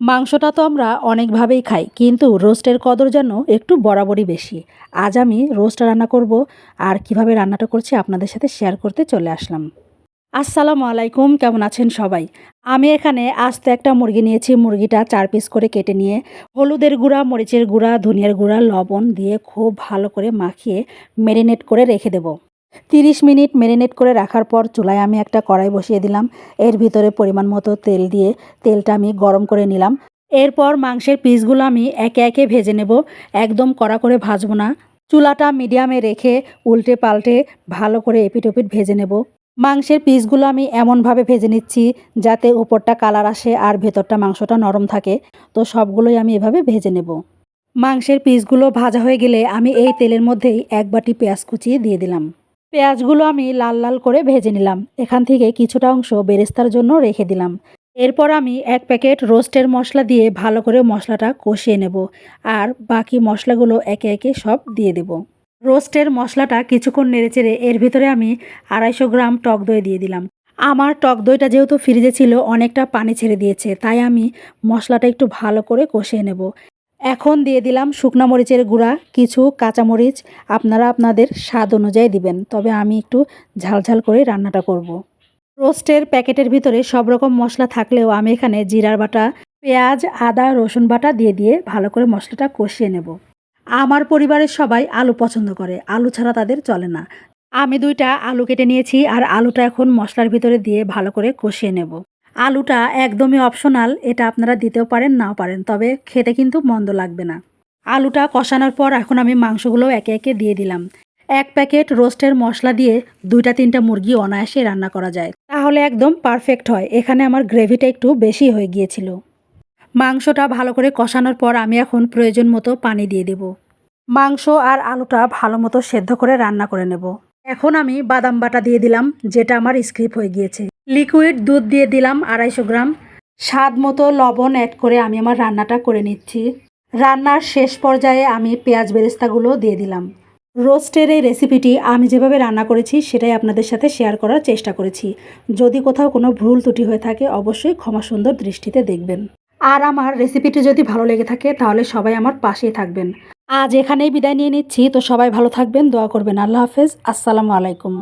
মাংসটা তো আমরা অনেকভাবেই খাই, কিন্তু রোস্টের কদর যেন একটু বরাবরই বেশি। আজ আমি রোস্ট রান্না করব আর কীভাবে রান্নাটা করছি আপনাদের সাথে শেয়ার করতে চলে আসলাম। আসসালামু আলাইকুম, কেমন আছেন সবাই? আমি এখানে আস্ত একটা মুরগি নিয়েছি, মুরগিটা চার পিস করে কেটে নিয়ে হলুদের গুঁড়া, মরিচের গুঁড়া, ধনিয়ার গুঁড়া, লবণ দিয়ে খুব ভালো করে মাখিয়ে মেরিনেট করে রেখে দেবো। তিরিশ মিনিট মেরিনেট করে রাখার পর চুলায় আমি একটা কড়াই বসিয়ে দিলাম। এর ভিতরে পরিমাণ মতো তেল দিয়ে তেলটা আমি গরম করে নিলাম। এরপর মাংসের পিসগুলো আমি একে একে ভেজে নেব। একদম কড়া করে ভাজবো না। চুলাটা মিডিয়ামে রেখে উল্টে পাল্টে ভালো করে এপিট ওপিট ভেজে নেব। মাংসের পিসগুলো আমি এমনভাবে ভেজে নিচ্ছি যাতে উপরটা কালার আসে আর ভেতরটা মাংসটা নরম থাকে। তো সবগুলোই আমি এভাবে ভেজে নেব। মাংসের পিসগুলো ভাজা হয়ে গেলে আমি এই তেলের মধ্যেই এক বাটি পেঁয়াজ কুচিয়ে দিয়ে দিলাম। পেঁয়াজগুলো আমি লাল লাল করে ভেজে নিলাম। এখান থেকে কিছুটা অংশ বেরেস্তার জন্য রেখে দিলাম। এরপর আমি এক প্যাকেট রোস্টের মশলা দিয়ে ভালো করে মশলাটা কষিয়ে নেব আর বাকি মশলাগুলো একে একে সব দিয়ে দেব। রোস্টের মশলাটা কিছুক্ষণ নেড়েচেড়ে এর ভিতরে আমি আড়াইশো গ্রাম টক দই দিয়ে দিলাম। আমার টক দইটা যেহেতু ফ্রিজে ছিল, অনেকটা পানি ছেড়ে দিয়েছে, তাই আমি মশলাটা একটু ভালো করে কষিয়ে নেব। এখন দিয়ে দিলাম শুকনো মরিচের গুঁড়া, কিছু কাঁচামরিচ। আপনারা আপনাদের স্বাদ অনুযায়ী দিবেন, তবে আমি একটু ঝালঝাল করে রান্নাটা করব। রোস্টের প্যাকেটের ভিতরে সব রকম মশলা থাকলেও আমি এখানে জিরার বাটা, পেঁয়াজ, আদা, রসুন বাটা দিয়ে দিয়ে ভালো করে মশলাটা কষিয়ে নেব। আমার পরিবারের সবাই আলু পছন্দ করে, আলু ছাড়া তাদের চলে না। আমি দুইটা আলু কেটে নিয়েছি আর আলুটা এখন মশলার ভিতরে দিয়ে ভালো করে কষিয়ে নেব। আলুটা একদমই অপশনাল এটা আপনারা দিতেও পারেন, নাও পারেন, তবে খেতে কিন্তু মন্দ লাগবে না। আলুটা কষানোর পর এখন আমি মাংসগুলো একে একে দিয়ে দিলাম। এক প্যাকেট রোস্টের মশলা দিয়ে দুইটা তিনটা মুরগি অনায়াসে রান্না করা যায়। তাহলে একদম পারফেক্ট হয়, এখানে আমার গ্রেভিটা একটু বেশি হয়ে গিয়েছিল। মাংসটা ভালো করে কষানোর পর আমি এখন প্রয়োজন মতো পানি দিয়ে দেব। মাংস আর আলুটা ভালো মতো সেদ্ধ করে রান্না করে নেব। এখন আমি বাদাম বাটা দিয়ে দিলাম, যেটা আমার স্ক্রিপ হয়ে গিয়েছে। লিকুইড দুধ দিয়ে দিলাম আড়াইশো গ্রাম। স্বাদ মতো লবণ অ্যাড করে আমি আমার রান্নাটা করে নিচ্ছি। রান্নার শেষ পর্যায়ে আমি পেঁয়াজ বেরেস্তাগুলো দিয়ে দিলাম। রোস্টের এই রেসিপিটি আমি যেভাবে রান্না করেছি সেটাই আপনাদের সাথে শেয়ার করার চেষ্টা করেছি। যদি কোথাও কোনো ভুল ত্রুটি হয়ে থাকে অবশ্যই ক্ষমা সুন্দর দৃষ্টিতে দেখবেন। আর আমার রেসিপিটি যদি ভালো লেগে থাকে তাহলে সবাই আমার পাশেই থাকবেন। আজ এখানেই বিদায় নিয়ে নিচ্ছি। তো সবাই ভালো থাকবেন, দোয়া করবেন। আল্লাহ হাফেজ। আসসালামু আলাইকুম।